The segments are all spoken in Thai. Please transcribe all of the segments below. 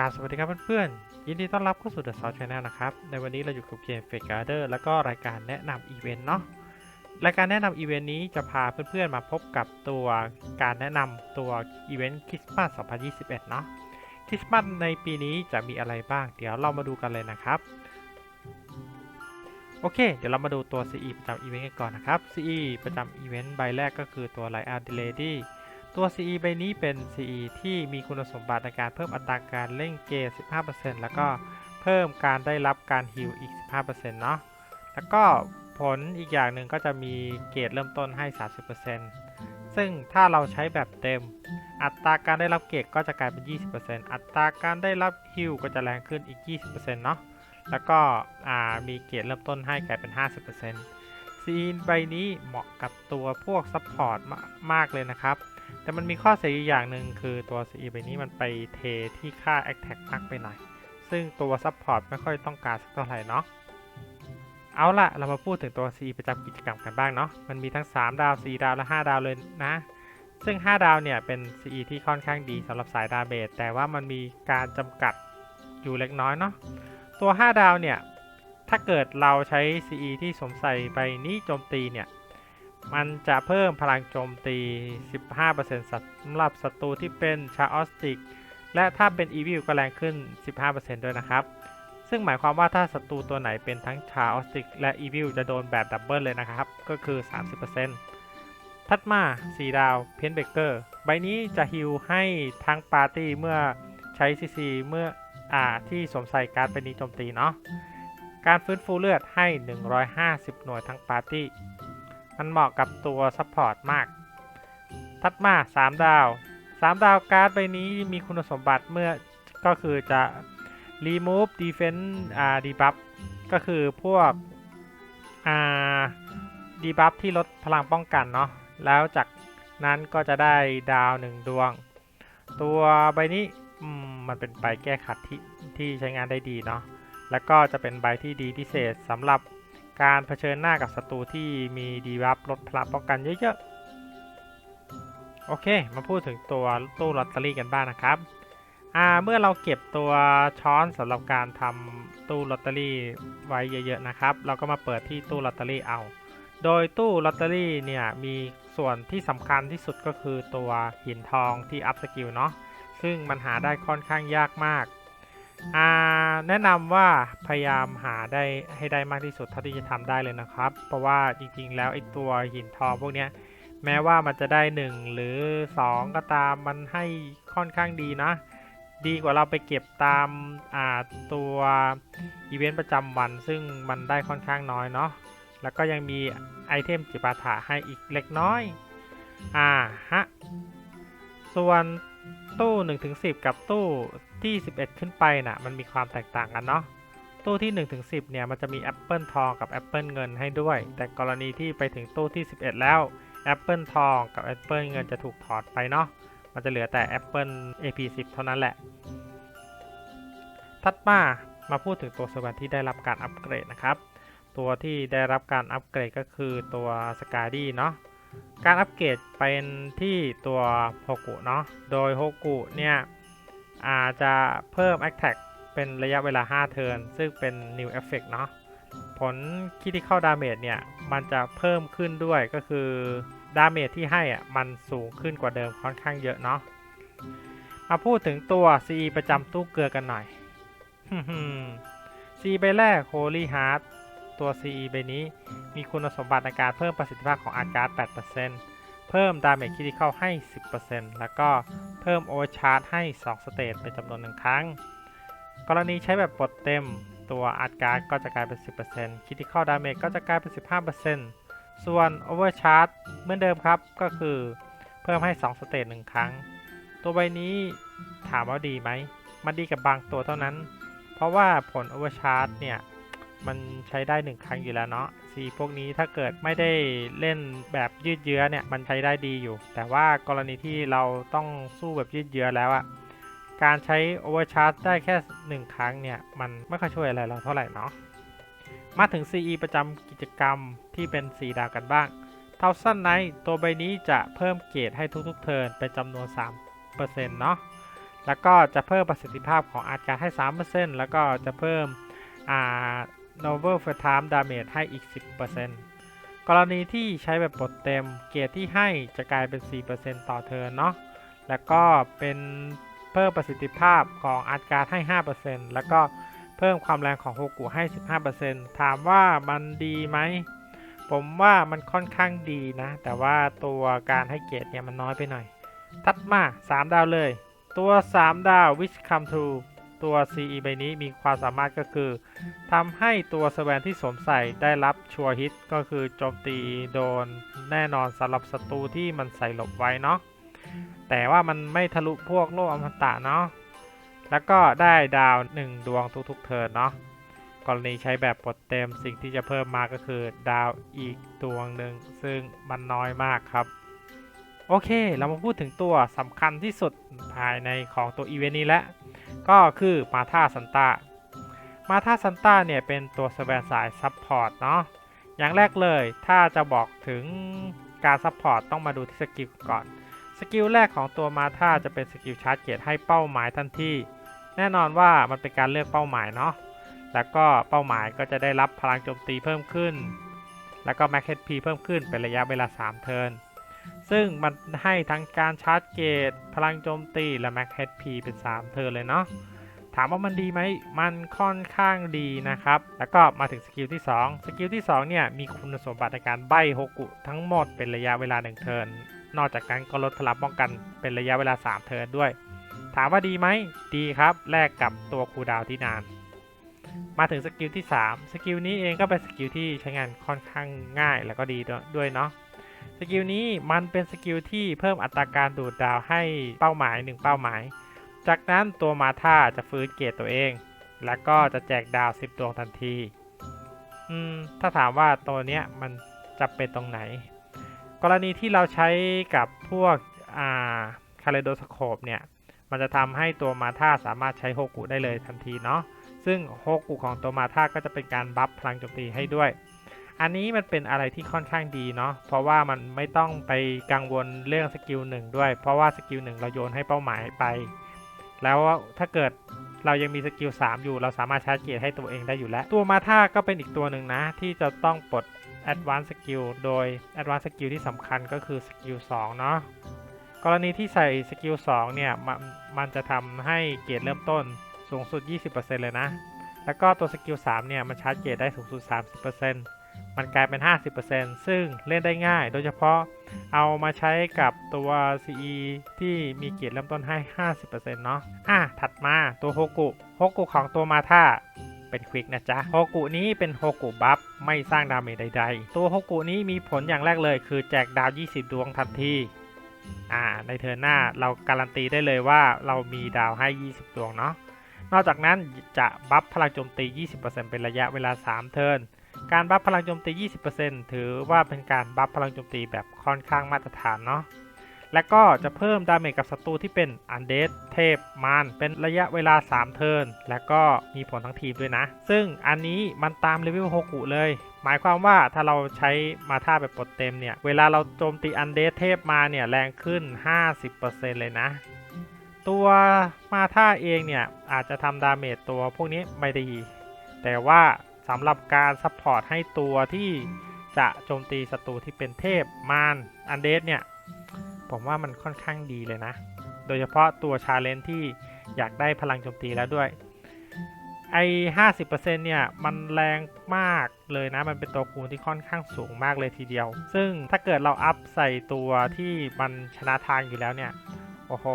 กาสวัสดีครับเพื่อนๆ ยินดีต้อนรับเข้าสู่ The South Channel นะครับ ในวันนี้เราอยู่กับเกม f a k e g a r d e r แล้วก็รายการแนะนำอีเวนต์เนาะ รายการแนะนำอีเวนต์นี้จะพาเพื่อนๆ มาพบกับตัวการแนะนำตัวอีเวนต์คริสต์มาส 2021 เนาะ คริสต์มาสในปีนี้จะมีอะไรบ้าง เดี๋ยวเรามาดูกันเลยนะครับ โอเค เดี๋ยวเรามาดูตัว CE ประจำอีเวนต์กันก่อนนะครับ CE ประจำอีเวนต์ใบแรกก็คือตัว Light Art Lady ตัว CE ใบนี้เป็น CE ที่มีคุณสมบัติในการเพิ่มอัตราการเล่นเกม 15%แล้วก็เพิ่มการได้รับการฮิลอีก 15%เนาะ แล้วก็ผลอีกอย่างหนึ่งก็จะมีเกรดเริ่มต้นให้ 30%ซึ่งถ้าเราใช้แบบเต็ม อัตราการได้รับเกรดก็จะกลายเป็น 20%อัตราการได้รับฮิลก็จะแรงขึ้นอีก 20%เนาะ แล้วก็มีเกรดเริ่มต้นให้กลายเป็น 50%ซีนใบนี้เหมาะกับตัวพวกซัพพอร์ตมากเลยนะครับ แต่มันมีข้อเสียอยู่อย่างหนึ่งคือตัว CE ใบนี้มันไปเทที่ค่า Attack มากไปหน่อย ซึ่งตัวซัพพอร์ตไม่ค่อยต้องการสักเท่าไหร่เนาะ เอาละเรามาพูดถึงตัว CE ประจำกิจกรรมกันบ้างเนาะ มันมีทั้ง 3 ดาว 4 ดาว และ 5 ดาวเลยนะ ซึ่ง 5 ดาวเนี่ยเป็น CE ที่ค่อนข้างดีสำหรับสายดาเมจแต่ว่ามันมีการจำกัดอยู่เล็กน้อยเนาะ ตัว 5 ดาวเนี่ย ถ้าเกิดเราใช้ CE ที่สวมใส่ใบนี้โจมตีเนี่ย มันจะเพิ่มพลังโจมตี 15%สำหรับศัตรูที่เป็นชาออสติก และถ้าเป็นอีวิลก็แรงขึ้น 15%ด้วยนะครับ ซึ่งหมายความว่าถ้าศัตรูตัวไหนเป็นทั้งชาออสติก และอีวิลจะโดนแบบดับเบิลเลยนะครับ ก็คือ 30%ถัดมา 4 ดาว เพนเบเกอร์ ใบนี้จะฮิลให้ทั้งปาร์ตี้เมื่อใช้ CC เมื่ออ่าที่สวมใส่การ์ดใบนี้โจมตีเนาะ การฟื้นฟูเลือดให้ 150 หน่วยทั้งปาร์ตี้ มันเหมาะกับตัวซัพพอร์ตมาก ถัดมา 3 ดาว 3 ดาวการ์ดใบนี้มีคุณสมบัติเมื่อก็คือจะ remove defense อ่า debuff ก็คือพวก อ่า debuff ที่ลดพลังป้องกันเนาะ แล้วจากนั้นก็จะได้ดาว 1 ดวง ตัวใบนี้มมันเป็นใบแก้ขัดที่ที่ใช้งานได้ดีเนาะ แล้วก็จะเป็นใบที่ดีพิเศษสำหรับ การเผชิญหน้ากับศัตรูที่มีดีบัฟลดพลังป้องกันเยอะๆ โอเค มาพูดถึงตัวตู้ลอตเตอรี่กันบ้างนะครับ อ่า เมื่อเราเก็บตัวช้อนสำหรับการทำตู้ลอตเตอรี่ไว้เยอะๆนะครับ เราก็มาเปิดที่ตู้ลอตเตอรี่เอา โดยตู้ลอตเตอรี่เนี่ยมีส่วนที่สำคัญที่สุดก็คือตัวหินทองที่อัพสกิลเนาะ ซึ่งมันหาได้ค่อนข้างยากมาก อ่าแนะนำว่าพยายามหาได้ให้ได้มากที่สุดเท่าที่จะทำได้เลยนะครับ เพราะว่าจริงๆ แล้วไอ้ตัวหินทองพวกเนี้ยแม้ว่ามันจะได้ 1 หรือ 2 ก็ตามมันให้ค่อนข้างดีนะ ดีกว่าเราไปเก็บตามอ่าตัวอีเวนต์ประจำวัน ซึ่งมันได้ค่อนข้างน้อยเนาะแล้วก็ยังมีไอเทมจิปาถะให้อีกเล็กน้อย อ่าฮะ ส่วนตู้1ถึง10 กับตู้ ที่ 11 ขึ้นไปน่ะมันมีความแตกต่างกันเนาะตู้ที่1ถึง10เนี่ยมันจะมีแอปเปิลทองกับแอปเปิลเงินให้ด้วย แต่กรณีที่ไปถึงตู้ที่ 11 แล้วแอปเปิลทองกับแอปเปิลเงินจะถูกถอดไปเนาะมันจะเหลือแต่แอปเปิล AP10 เท่านั้นแหละ ถัดมามาพูดถึงตัวสวรรค์ที่ได้รับการอัปเกรดนะครับ ตัวที่ได้รับการอัปเกรดก็คือตัวสกาดี้เนาะ การอัปเกรดเป็นที่ตัวโฮกุเนาะ โดยโฮกุเนี่ย อาจจะเพิ่ม Attack เป็นระยะเวลา 5 เทิร์นซึ่งเป็น New Effect เนาะผล Critical Damage เนี่ย มันจะเพิ่มขึ้นด้วยก็คือ Damage ที่ให้อะมันสูงขึ้นกว่าเดิมค่อนข้างเยอะเนาะมาพูดถึงตัว CE ประจำตู้เกลือกันหน่อย CE ใบแรก Holy Heart ตัว CE ใบนี้มีคุณสมบัติในการเพิ่มประสิทธิภาพของอาการ์ด8% เพิ่ม Damage Critical ให้ 10%แล้วก็เพิ่ม Overcharge ให้ 2 สเตจเป็นจำนวนหนึ่งครั้ง กรณีใช้แบบปลดเต็มตัวอาร์ตการ์ดก็จะกลายเป็น 10% Critical Damage ก็จะกลายเป็น 15%ส่วน Overcharge เหมือนเดิมครับก็คือเพิ่มให้ 2 สเตจหนึ่งครั้ง ตัวใบนี้ถามว่าดีไหม มันดีกับบางตัวเท่านั้น เพราะว่าผล Overcharge เนี่ย มันใช้ได้หนึ่งครั้งอยู่แล้วเนาะสีพวกนี้ถ้าเกิดไม่ได้เล่นแบบยืดเยื้อเนี่ยมันใช้ได้ดีอยู่ แต่ว่ากรณีที่เราต้องสู้แบบยืดเยื้อแล้วอะการใช้ Overcharge ได้แค่หนึ่งครั้งเนี่ย มันไม่ค่อยช่วยอะไรเราเท่าไหร่เนาะมาถึง CE ประจำกิจกรรมที่เป็น 4 ดาวกันบ้างเทาสั้นไนตัวใบนี้จะเพิ่มเกรดให้ทุกๆเทิร์นเป็นจำนวน 3%เนาะแล้วก็จะเพิ่มประสิทธิภาพของอาร์ตการ์ดให้ 3%แล้วก็จะเพิ่ม อ่า novel first time damage ให้อีก 10%กรณีที่ใช้แบบปลดเต็มเกียรติที่ให้จะกลายเป็น 4%ต่อเทิร์นเนาะแล้วก็เป็นเพิ่มประสิทธิภาพของอาร์ตการ์ดให้ 5%แล้วก็เพิ่มความแรงของโฮกุให้ 15%ถามว่ามันดีไหม ผมว่ามันค่อนข้างดีนะ แต่ว่าตัวการให้เกียรติเนี่ยมันน้อยไปหน่อยถัดมา 3 ดาวเลย ตัว 3 ดาว Wish Come True ตัว CE ใบนี้มีความสามารถก็คือทำให้ตัวสแวนที่สวมใส่ได้รับชัวร์ฮิตก็คือโจมตีโดนแน่นอนสำหรับศัตรูที่มันใส่หลบไว้เนาะแต่ว่ามันไม่ทะลุพวกโลกอมตะเนาะแล้วก็ได้ดาว 1 ดวงทุกๆเทิร์นเนาะกรณีใช้แบบปลดเต็มสิ่งที่จะเพิ่มมาก็คือดาวอีกดวงหนึ่งซึ่งมันน้อยมากครับ โอเค เรามาพูดถึงตัวสำคัญที่สุดภายในของตัวอีเวนต์นี้แล้ว ก็คือมาธาซันตามาธาซันตาเนี่ยเป็นตัวสแวนสายซับพอร์ตเนาะอย่างแรกเลยถ้าจะบอกถึงการซับพอร์ตต้องมาดูที่สกิลก่อน สกิลแรกของตัวมาธาจะเป็นสกิลชาร์จเกตให้เป้าหมายทันทีแน่นอนว่ามันเป็นการเลือกเป้าหมายเนาะแล้วก็เป้าหมายก็จะได้รับพลังโจมตีเพิ่มขึ้น แล้วก็แม็กเฮดพีเพิ่มขึ้นเป็นระยะเวลา 3 เทิร์น ซึ่งมันให้ทั้งการชาร์จเกต พลังโจมตีและแม็กเฮดพีเป็น 3เทิร์นเลยเนาะถามว่ามันดีไหม มันค่อนข้างดีนะครับ แล้วก็มาถึงสกิลที่ 2 สกิลที่ 2 เนี่ย มีคุณสมบัติในการใบโฮกุทั้งหมดเป็นระยะเวลา 1 เทิร์น นอกจากนั้นก็ลดพลังป้องกันเป็นระยะเวลา 3 เทิร์นด้วย ถามว่าดีไหม ดีครับ แลกกับตัวคูดาวที่นาน มาถึงสกิลที่ 3 สกิลนี้เองก็เป็นสกิลที่ใช้งานค่อนข้างง่ายแล้วก็ดีด้วยเนาะ สกิลนี้มันเป็นสกิลที่เพิ่มอัตราการดูดดาวให้เป้าหมาย 1 เป้าหมาย จากนั้นตัวมาธาจะฟื้นเกรดตัวเอง แล้วก็จะแจกดาว 10 ดวงทันที อืม ถ้าถามว่าตัวเนี้ยมันจะเป็นตรงไหน กรณีที่เราใช้กับพวกอ่าคาเลโดสโคปเนี่ย มันจะทำให้ตัวมาธาสามารถใช้โฮกุได้เลยทันทีเนาะ ซึ่งโฮกุของตัวมาธาก็จะเป็นการบัฟพลังโจมตีให้ด้วย อันนี้มันเป็นอะไรที่ค่อนข้างดีเนาะ เพราะว่ามันไม่ต้องไปกังวลเรื่องสกิลหนึ่งด้วย เพราะว่าสกิลหนึ่งเราโยนให้เป้าหมายไป แล้วถ้าเกิดเรายังมีสกิล3อยู่ เราสามารถชาร์จเกียรติให้ตัวเองได้อยู่แล้ว ตัวมาท่าก็เป็นอีกตัวหนึ่งนะ ที่จะต้องปลด Advanced Skill โดย Advanced Skill ที่สำคัญก็คือสกิล2เนาะ กรณีที่ใส่สกิล2เนี่ยมันมันจะทำให้เกียรติเริ่มต้นสูงสุด 20%เลยนะ แล้วก็ตัวสกิล3เนี่ยมันชาร์จเกียรติได้สูงสุด 30% มันกลายเป็น 50%ซึ่งเล่นได้ง่าย โดยเฉพาะเอามาใช้กับตัว CE ที่มีเกียรติเริ่มต้นให้ 50%เนาะอะถัดมาตัวโฮกุโฮกุของตัวมาธาเป็นควิกนะจ๊ะโฮกุนี้เป็นโฮกุบัฟไม่สร้างดาเมจใดๆ ตัวโฮกุนี้มีผลอย่างแรกเลย คือแจกดาว 20 ดวงทันทีอ่าในเทิร์นหน้าเราการันตีได้เลยว่าเรามีดาวให้ 20 ดวงเนาะนอกจากนั้นจะบัฟพลังโจมตี 20%เป็นระยะเวลา 3 เทิร์น การบัฟพลังโจมตี 20%ถือว่าเป็นการบัฟพลังโจมตีแบบค่อนข้างมาตรฐานเนาะ และก็จะเพิ่มดาเมจกับศัตรูที่เป็นอันเดดเทพมารเป็นระยะเวลา 3 เทิร์น และก็มีผลทั้งทีมด้วยนะ ซึ่งอันนี้มันตามเลเวลโฮกุเลย หมายความว่าถ้าเราใช้มาท่าแบบปลดเต็มเนี่ย เวลาเราโจมตีอันเดดเทพมาเนี่ยแรงขึ้น 50%เลยนะตัวมาท่าเองเนี่ยอาจจะทำดาเมจตัวพวกนี้ไม่ดี แต่ว่า สำหรับการซัพพอร์ตให้ตัวที่จะโจมตีศัตรูที่เป็นเทพมารอันเดสเนี่ย ผมว่ามันค่อนข้างดีเลยนะ โดยเฉพาะตัวชาเลนที่อยากได้พลังโจมตีแล้วด้วย ไอ้ห้าสิบเปอร์เซ็นต์เนี่ย มันแรงมากเลยนะ มันเป็นตัวคูณที่ค่อนข้างสูงมากเลยทีเดียว ซึ่งถ้าเกิดเราอัพใส่ตัวที่มันชนะทางอยู่แล้วเนี่ย โอ้โห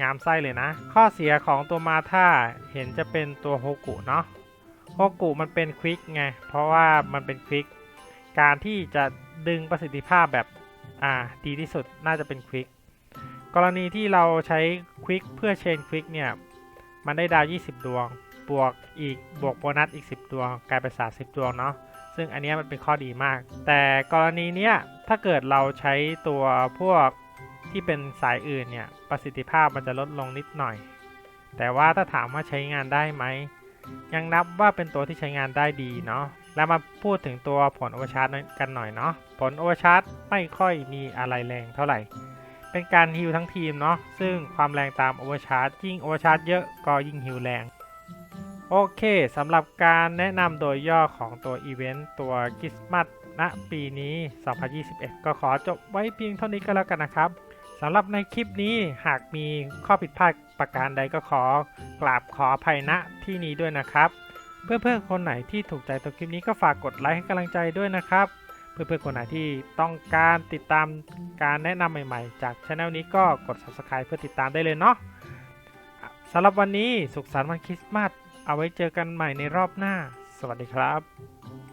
งามไส้เลยนะ ข้อเสียของตัวมาท่าเห็นจะเป็นตัวโฮกุเนาะ โฮกุมันเป็นควิกไง เพราะว่ามันเป็นควิก การที่จะดึงประสิทธิภาพแบบอ่าดีที่สุดน่าจะเป็นควิก กรณีที่เราใช้ควิกเพื่อเชนควิกเนี่ย มันได้ดาว 20 ดวง บวกอีกบวกโบนัสอีก 10 ดวง กลายเป็น 30 ดวงเนาะ ซึ่งอันนี้มันเป็นข้อดีมาก แต่กรณีเนี้ยถ้าเกิดเราใช้ตัวพวกที่เป็นสายอื่นเนี่ย ประสิทธิภาพมันจะลดลงนิดหน่อย แต่ว่าถ้าถามว่าใช้งานได้ไหม ยังนับว่าเป็นตัวที่ใช้งานได้ดีเนาะแล้วมาพูดถึงตัวผลโอเวอร์ชาร์จกันหน่อยเนาะผลโอเวอร์ชาร์จไม่ค่อยมีอะไรแรงเท่าไหร่ เป็นการฮิลทั้งทีมเนาะซึ่งความแรงตามโอเวอร์ชาร์จยิ่งโอเวอร์ชาร์จเยอะก็ยิ่งฮิลแรงโอเคสำหรับการแนะนำโดยย่อของตัวอีเวนต์ตัวคริสต์มาสณปีนี้ 2021 ก็ขอจบไว้เพียงเท่านี้ก็แล้วกันนะครับ สำหรับในคลิปนี้หากมีข้อผิดพลาดประการใดก็ขอกราบขออภัยณที่นี้ด้วยนะครับ เพื่อนๆคนไหนที่ถูกใจตัวคลิปนี้ก็ฝากกดไลค์ให้กำลังใจด้วยนะครับ เพื่อนๆคนไหนที่ต้องการติดตามการแนะนำใหม่ๆ จากช anel นี้ก็กด subscribe เพื่อติดตามได้เลยเนาะสำหรับวันนี้สุขสันต์วันคริสต์มาสเอาไว้เจอกันใหม่ในรอบหน้า สวัสดีครับ